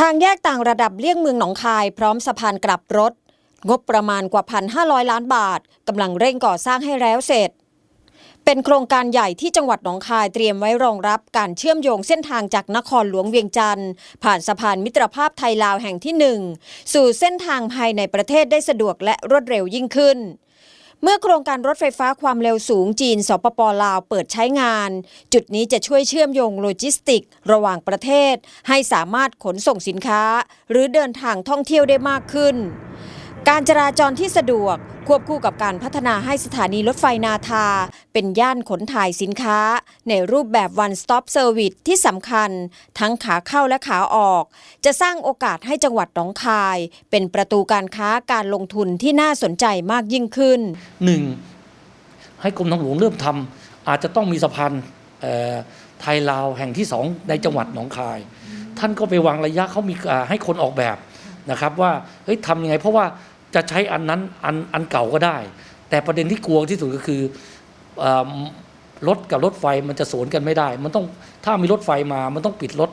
ทางแยกต่างระดับเลี่ยงเมืองหนองคาย พร้อมสะพานกลับรถ งบประมาณกว่า 1,500 ล้านบาทกำลังเร่งก่อสร้างให้แล้วเสร็จ เป็นโครงการใหญ่ที่จังหวัดหนองคายเตรียมไว้รองรับการเชื่อมโยงเส้นทางจากนครหลวงเวียงจันทร์ผ่านสะพานมิตรภาพไทยลาวแห่งที่หนึ่งสู่เส้นทางภายในประเทศได้สะดวกและรวดเร็วยิ่งขึ้น เมื่อโครงการรถไฟฟ้าความเร็วสูงจีน สปปลาวเปิดใช้งาน จุดนี้จะช่วยเชื่อมโยงโลจิสติก ระหว่างประเทศ ให้สามารถขนส่งสินค้า หรือเดินทางท่องเที่ยวได้มากขึ้น การจราจรที่สะดวก ควบคู่กับการพัฒนาให้สถานีรถไฟนาทา เป็นย่านขนถ่ายสินค้า ในรูปแบบ one stop service ที่สำคัญ ทั้งขาเข้าและขาออก จะสร้างโอกาสให้จังหวัดหนองคาย เป็นประตูการค้าการลงทุนที่น่าสนใจมากยิ่งขึ้นหนึ่งให้กรมทางหลวงเริ่มทำอาจจะต้องมีสะพานไทยลาวแห่งที่สองในจังหวัดหนองคาย ท่านก็ไปวางระยะเขามีให้คนออกแบบนะครับว่าเฮ้ยทำยังไงเพราะว่า จะใช้อันนั้นอันอันเก่าก็ได้ แต่ประเด็นที่กลัวที่สุดก็คืออรถกับรถไฟมันจะสวนกันไม่ได้ มันต้องถ้ามีรถไฟมามันต้องปิดรถ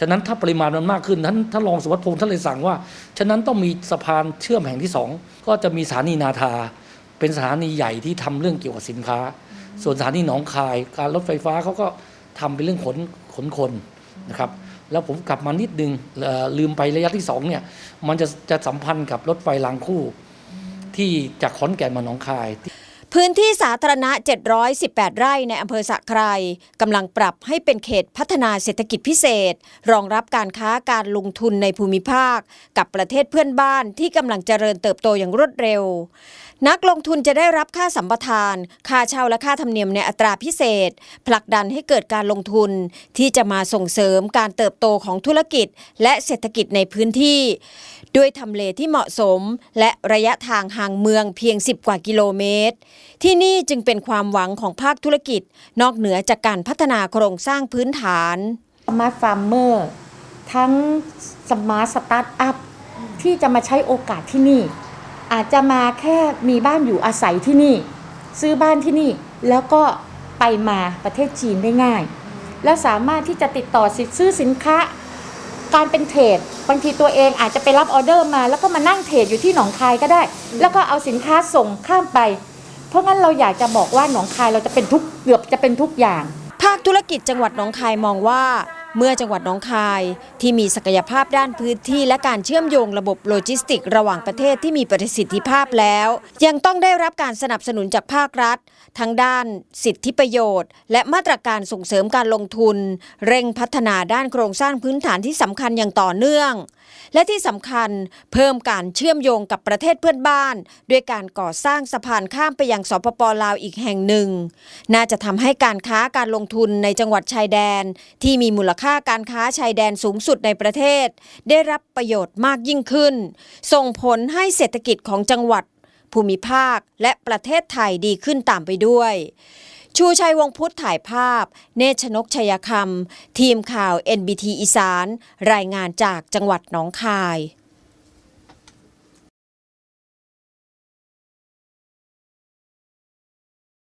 ฉะนั้นถ้าปริมาณมันมากขึ้นท่านท่านรองสุวัสดิ์พงศ์ท่านเลยสั่งว่า ฉะนั้นต้องมีสะพานเชื่อมแห่งที่สองก็จะมีสถานีนาทา เป็นสถานีใหญ่ที่ทำเรื่องเกี่ยวกับสินค้า ส่วนสถานีหนองคาย การรถไฟฟ้าเขาก็ทำเป็นเรื่องขนขนคน นะครับแล้วผมกลับมานิดนึงเอ่อลืมไประยะที่สองเนี่ยมันจะจะสัมพันธ์กับรถไฟรางคู่ที่จากขอนแก่นมาหนองคาย พื้นที่สาธารณะ 718 ไร่ในอำเภอสะไครกำลังปรับให้เป็นเขตพัฒนาเศรษฐกิจพิเศษ รองรับการค้าการลงทุนในภูมิภาค กับประเทศเพื่อนบ้านที่กำลังเจริญเติบโตอย่างรวดเร็ว นักลงทุนจะได้รับค่าสัมปทาน ค่าเช่าและค่าธรรมเนียมในอัตราพิเศษ ผลักดันให้เกิดการลงทุน ที่จะมาส่งเสริมการเติบโตของธุรกิจ และเศรษฐกิจในพื้นที่ ด้วยทำเลที่เหมาะสม และระยะทางห่างเมืองเพียง 10 กว่ากิโลเมตรที่นี่จึงเป็นความหวังของภาคธุรกิจ นอกเหนือจากการพัฒนาโครงสร้างพื้นฐานมาฟาร์มเมอร์ทั้งสมาร์ทสตาร์ทอัพที่จะมาใช้โอกาสที่นี่ อาจจะมาแค่มีบ้านอยู่อาศัยที่นี่ ซื้อบ้านที่นี่แล้วก็ไปมาประเทศจีนได้ง่าย แล้วสามารถที่จะติดต่อสิซื้อสินค้า การเป็นเทรดบางทีตัวเองอาจจะไปรับออเดอร์มา แล้วก็มานั่งเทรดอยู่ที่หนองคายก็ได้ แล้วก็เอาสินค้าส่งข้ามไป เพราะงั้นเราอยากจะบอกว่าหนองคายเราจะเป็นทุกเกือบจะเป็นทุกอย่าง ภาคธุรกิจจังหวัดหนองคายมองว่า เมื่อจังหวัดหนองคายที่มีศักยภาพด้านพื้นที่ และการเชื่อมโยงระบบโลจิสติก ระหว่างประเทศที่มีประสิทธิภาพแล้ว ยังต้องได้รับการสนับสนุนจากภาครัฐ ทั้งด้านสิทธิประโยชน์ และมาตรการส่งเสริมการลงทุน เร่งพัฒนาด้านโครงสร้างพื้นฐานที่สำคัญอย่างต่อเนื่อง และที่สำคัญเพิ่มการเชื่อมโยงกับประเทศเพื่อนบ้าน ด้วยการก่อสร้างสะพานข้ามไปยังสปปลาวอีกแห่งหนึ่ง น่าจะทำให้การค้าการลงทุนในจังหวัดชายแดนที่มีมูลค่าค่าการค้าชายแดนสูงสุดในประเทศ ได้รับประโยชน์มากยิ่งขึ้น ส่งผลให้เศรษฐกิจของจังหวัด ภูมิภาคและประเทศไทยดีขึ้นตามไปด้วย ชูชัยวงพุทธถ่ายภาพ เนชชนกชัยคำทีมข่าว NBT อีสาน รายงานจากจังหวัดหนองคาย